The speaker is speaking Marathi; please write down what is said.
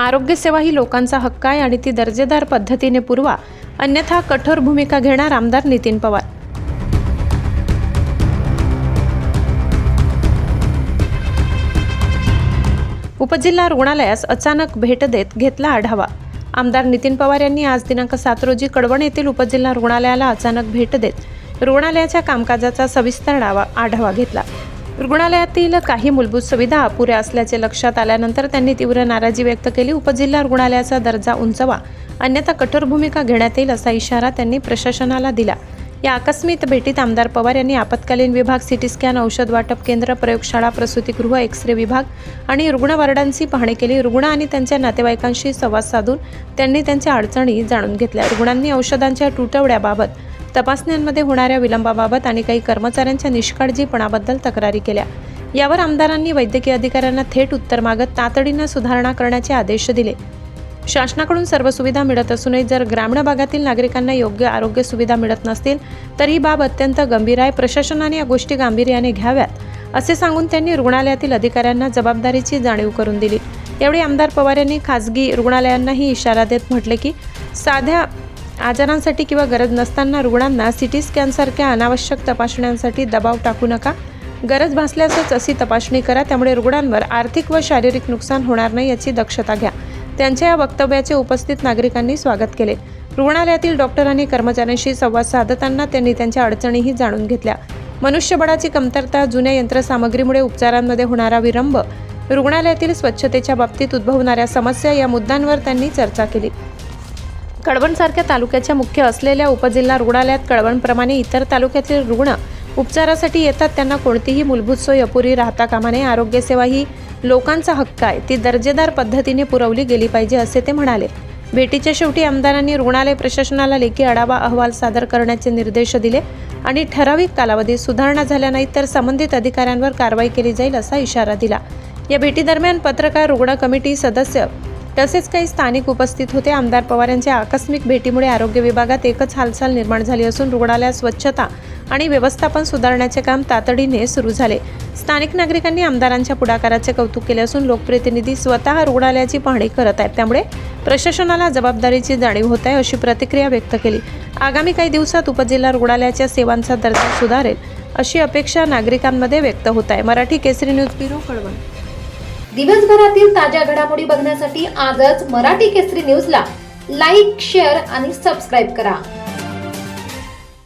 आरोग्यसेवा ही लोकांचा हक्क आहे आणि ती दर्जेदार पद्धतीने पुरवा. अन्यथा कठोर भूमिका घेणार आमदार नितीन पवार. उपजिल्हा रुग्णालयास अचानक भेट देत घेतला आढावा. आमदार नितीन पवार यांनी आज दिनांक सात रोजी कडवण येथील उपजिल्हा रुग्णालयाला अचानक भेट देत रुग्णालयाच्या कामकाजाचा सविस्तर आढावा आढावा घेतला. रुग्णालयातील काही मूलभूत सुविधा अपुऱ्या असल्याचे लक्षात आल्यानंतर त्यांनी तीव्र नाराजी व्यक्त केली. उपजिल्हा रुग्णालयाचा दर्जा उंचवा. अन्यथा कठोर भूमिका घेण्यात येईल असा इशारा त्यांनी प्रशासनाला दिला. या आकस्मिक भेटीत आमदार पवार यांनी आपत्कालीन विभाग सिटी स्कॅन औषध वाटप केंद्र प्रयोगशाळा प्रसूतीगृह एक्स रे विभाग आणि रुग्णवार्डांची पाहणी केली. रुग्ण आणि त्यांच्या नातेवाईकांशी संवाद साधून त्यांनी त्यांच्या अडचणी जाणून घेतल्या. रुग्णांनी औषधांच्या तुटवड्याबाबत तपासण्यांमध्ये होणाऱ्या विलंबाबाबत आणि काही कर्मचाऱ्यांच्या निष्काळजीपणाबद्दल तक्रारी केल्या. यावर आमदारांनी वैद्यकीय अधिकाऱ्यांना थेट उत्तर मागत तातडीनं सुधारणा करण्याचे आदेश दिले. शासनाकडून सर्व सुविधा मिळत असूनही जर ग्रामीण भागातील नागरिकांना योग्य आरोग्य सुविधा मिळत नसतील तर ही बाब अत्यंत गंभीर आहे. प्रशासनाने या गोष्टी गांभीर्याने घ्याव्यात असे सांगून त्यांनी रुग्णालयातील अधिकाऱ्यांना जबाबदारीची जाणीव करून दिली. यावेळी आमदार पवार यांनी खासगी रुग्णालयांनाही इशारा देत म्हटले की साध्या आजारांसाठी किंवा गरज नसताना रुग्णांना सिटी स्कॅनसारख्या अनावश्यक तपासण्यांसाठी दबाव टाकू नका. गरज भासल्यासच अशी तपासणी करा त्यामुळे रुग्णांवर आर्थिक व शारीरिक नुकसान होणार नाही याची दक्षता घ्या. त्यांच्या या वक्तव्याचे उपस्थित नागरिकांनी स्वागत केले. रुग्णालयातील डॉक्टर आणि कर्मचाऱ्यांशी संवाद साधताना त्यांनी त्यांच्या अडचणीही जाणून घेतल्या. मनुष्यबळाची कमतरता जुन्या यंत्रसामग्रीमुळे उपचारांमध्ये होणारा विरंभ रुग्णालयातील स्वच्छतेच्या बाबतीत उद्भवणाऱ्या समस्या या मुद्द्यांवर त्यांनी चर्चा केली. कळवणसारख्या तालुक्याच्या मुख्य असलेल्या उपजिल्हा रुग्णालयात कळवणप्रमाणे इतर तालुक्यातील रुग्ण उपचारासाठी येतात. त्यांना कोणतीही मूलभूत सोय अपुरी राहता कामा नये. आरोग्यसेवा ही लोकांचा हक्क आहे. ती दर्जेदार पद्धतीने पुरवली गेली पाहिजे असे ते म्हणाले. भेटीच्या शेवटी आमदारांनी रुग्णालय प्रशासनाला लेखी आढावा अहवाल सादर करण्याचे निर्देश दिले आणि ठराविक कालावधीत सुधारणा झाल्या नाहीत तर संबंधित अधिकाऱ्यांवर कारवाई केली जाईल असा इशारा दिला. या भेटीदरम्यान पत्रकार रुग्ण कमिटी सदस्य तसेच काही स्थानिक उपस्थित होते. आमदार पवार यांच्या आकस्मिक भेटीमुळे आरोग्य विभागात एकच हालचाल निर्माण झाली असून रुग्णालयात स्वच्छता आणि व्यवस्थापन सुधारण्याचे काम तातडीने सुरू झाले. स्थानिक नागरिकांनी आमदारांच्या पुढाकाराचे कौतुक केले असून लोकप्रतिनिधी स्वतः रुग्णालयाची पाहणी करत आहेत. त्यामुळे प्रशासनाला जबाबदारीची जाणीव होत आहे अशी प्रतिक्रिया व्यक्त केली. आगामी काही दिवसात उपजिल्हा रुग्णालयाच्या सेवांचा दर्जा सुधारेल अशी अपेक्षा नागरिकांमध्ये व्यक्त होत आहे. Marathi Kesari news bureau Kalwan. दिवसभरातील ताज्या घडामोडी बघण्यासाठी आजच मराठी केसरी न्यूजला लाईक शेअर आणि सबस्क्राईब करा.